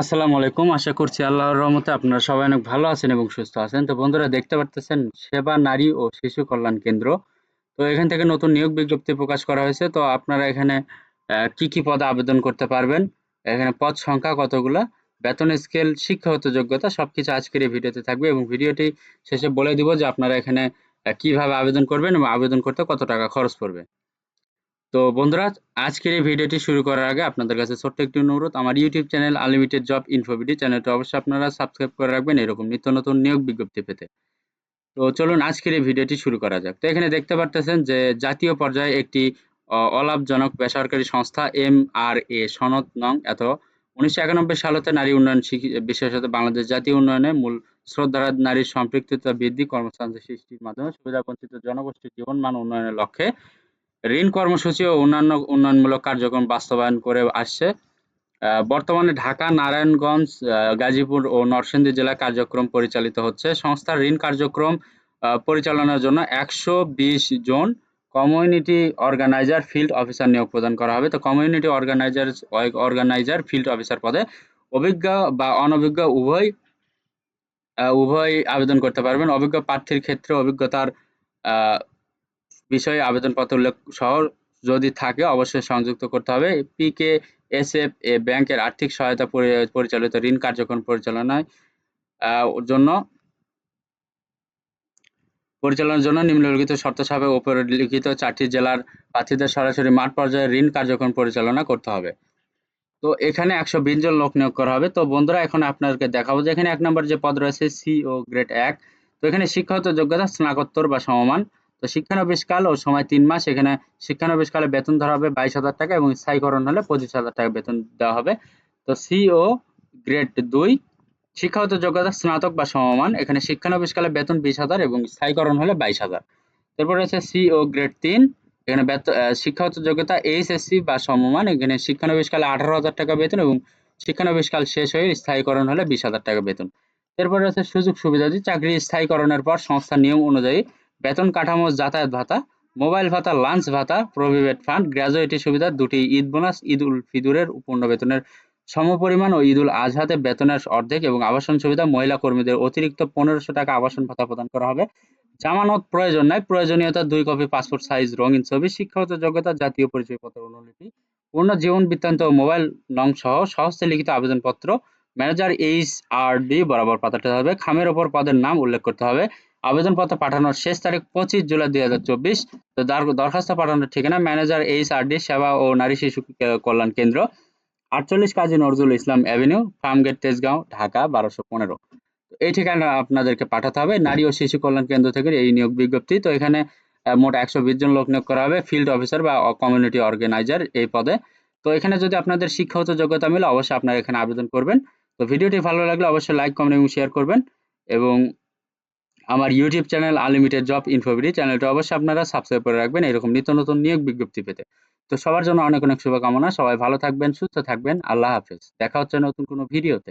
আসসালামু আলাইকুম। আশা করছি আল্লাহর রহমতে আপনারা সবাই অনেক ভালো আছেন এবং সুস্থ আছেন। তো বন্ধুরা, দেখতে পারতেছেন সেবা নারী ও শিশু কল্যাণ কেন্দ্র। তো এখান থেকে নতুন নিয়োগ বিজ্ঞপ্তি প্রকাশ করা হয়েছে। তো আপনারা এখানে কি কি পদে আবেদন করতে পারবেন? এখানে পদ সংখ্যা কতগুলা? বেতন স্কেল, শিক্ষাগত যোগ্যতা সবকিছু আজকের এই ভিডিওতে থাকবে এবং ভিডিওটি শেষে বলে দিব যে আপনারা এখানে কীভাবে আবেদন করবেন এবং আবেদন করতে কত টাকা খরচ পড়বে। তো বন্ধুরা, আজকের এই ভিডিওটি শুরু করার আগে আপনাদের কাছে ছোট্ট একটি অনুরোধ। আমার YouTube channel unlimited job info BD চ্যানেলটা অবশ্যই আপনারা সাবস্ক্রাইব করে রাখবেন এরকম নিত্য নতুন নিয়োগ বিজ্ঞপ্তি পেতে। তো চলুন আজকের এই ভিডিওটি শুরু করা যাক। তো এখানে দেখতে পারতেছেন যে জাতীয় পর্যায়ে একটি অলাভজনক বেসরকারি সংস্থা এম আর এ, সনদ নং, এত উনিশশো একানব্বই সালতে নারী উন্নয়ন বিশেষত বাংলাদেশ জাতীয় উন্নয়নে মূল শ্রদ্ধারা নারীর সম্পৃক্ততা বৃদ্ধি, কর্মসংস্থান সৃষ্টির মাধ্যমে সুবিধাবঞ্চিত জনগোষ্ঠীর জীবনমান উন্নয়নের লক্ষ্যে ঋণ কর্মসূচি ও অন্যান্য উন্নয়নমূলক কার্যক্রম বাস্তবায়ন করে আসছে। বর্তমানে ঢাকা, নারায়ণগঞ্জ গাজীপুর ও নরসিংদী জেলায় কার্যক্রম পরিচালিত হচ্ছে। সংস্থার ঋণ কার্যক্রম পরিচালনার জন্য একশো বিশ জন কমিউনিটি অর্গানাইজার ফিল্ড অফিসার নিয়োগ প্রদান করা হবে। তো community organizer organizer field officer পদে অভিজ্ঞ বা অনভিজ্ঞ উভয় উভয় আবেদন করতে পারবেন। অভিজ্ঞ প্রার্থীর ক্ষেত্রে অভিজ্ঞতার বিষয়ে আবেদনপত্র উল্লেখ সহ যদি থাকে, অবশ্যই সংযুক্ত করতে হবে। পিকে এস এফ এ ব্যাংকের আর্থিক সহায়তা পরিচালিত ঋণ কার্যক্রম পরিচালনায় জন্য, পরিচালনার জন্য নিম্নলিখিত শর্ত সাপেক্ষে উপরে লিখিত চারটি জেলার প্রার্থীদের সরাসরি মাঠ পর্যায়ে ঋণ কার্যক্রম পরিচালনা করতে হবে। তো এখানে একশো বিশ জন লোক নিয়োগ করা হবে। তো বন্ধুরা, এখন আপনাদেরকে দেখাবো যে এখানে এক নম্বর যে পদ রয়েছে সি ও গ্রেড এক। তো এখানে শিক্ষাগত যোগ্যতা, স্নাতকোত্তর বা সমমান। তো শিক্ষানবিশকাল ও সময় তিন মাস, এখানে শিক্ষানবিশকালে বেতন ধরা হবে বাইশ হাজার টাকা এবং স্থায়ীকরণ হলে পঁচিশ হাজার টাকা বেতন দেওয়া হবে। তো সি ও গ্রেড দুই, শিক্ষাগত যোগ্যতা স্নাতক বা সমমান, এখানে শিক্ষানবিশকালে বেতন বিশ হাজার এবং স্থায়ীকরণ হলে বাইশ হাজার। তারপর সি ও গ্রেড তিন, এখানে শিক্ষাগত যোগ্যতা এইচএসসি বা সমমান, এখানে শিক্ষানবিশকালে আঠারো হাজার টাকা বেতন এবং শিক্ষানবিশকাল শেষ হয়ে স্থায়ীকরণ হলে বিশ হাজার টাকা বেতন। এরপর রয়েছে সুযোগ সুবিধাদি চাকরি স্থায়ীকরণের পর সংস্থার নিয়ম অনুযায়ী বেতন কাঠামো, যাতায়াত ভাতা, মোবাইল ভাতা, লাঞ্চ ভাতা, প্রভিডেন্ট ফান্ড, গ্র্যাজুয়েটি সুবিধা, দুটি ঈদ বোনাস, ঈদ উল ফিদুরের পূর্ণ বেতনের সমপরিমাণ ও ঈদ উল আজহাতে বেতনের অর্ধেক এবং আবাসন সুবিধা, মহিলা কর্মীদের অতিরিক্ত পনেরোশো টাকা আবাসন ভাতা প্রদান করা হবে। জামানত প্রয়োজন নাই, প্রয়োজনীয়তা দুই কপি পাসপোর্ট সাইজ, রঙিন ছবি, শিক্ষাগত যোগ্যতা, জাতীয় পরিচয়পত্র, অনুলিপি, পূর্ণ জীবন বৃত্তান্ত, মোবাইল নং সহ সহজে লিখিত আবেদনপত্র, ম্যানেজার এইচ আর ডি বরাবর পাঠাতে হবে খামের ওপর পদের নাম উল্লেখ করতে হবে। আবেদনপত্র পাঠানোর শেষ তারিখ পঁচিশ জুলাই দুই হাজার চব্বিশ। তো দরখাস্ত পাঠানোর ঠিকানা ম্যানেজার, এইচ আর ডি, সেবা ও নারী শিশু কল্যাণ কেন্দ্র, আটচল্লিশ কাজী নজরুল ইসলাম অ্যাভিনিউ, ফার্মগেট, তেজগাঁও, ঢাকা, বারোশো পনেরো। এই ঠিকানা আপনাদেরকে পাঠাতে হবে, নারী ও শিশু কল্যাণ কেন্দ্র থেকে এই নিয়োগ বিজ্ঞপ্তি। তো এখানে মোট একশো বিশ জন লোক নিয়োগ করা হবে, ফিল্ড অফিসার বা কমিউনিটি অর্গানাইজার এই পদে। তো এখানে যদি আপনাদের শিক্ষাগত যোগ্যতা মিলে, অবশ্যই আপনারা এখানে আবেদন করবেন। তো ভিডিওটি ভালো লাগলে অবশ্যই লাইক, কমেন্ট এবং শেয়ার করবেন এবং আমার YouTube channel unlimited job info BD চ্যানেলটা অবশ্যই আপনারা সাবস্ক্রাইব করে রাখবেন। এরকম নিত্য নতুন নিয়োগ বিজ্ঞপ্তি পেতে। তো সবার জন্য অনেক অনেক শুভকামনা। সবাই ভালো থাকবেন, সুস্থ থাকবেন। আল্লাহ হাফেজ। দেখা হচ্ছে নতুন কোনো ভিডিওতে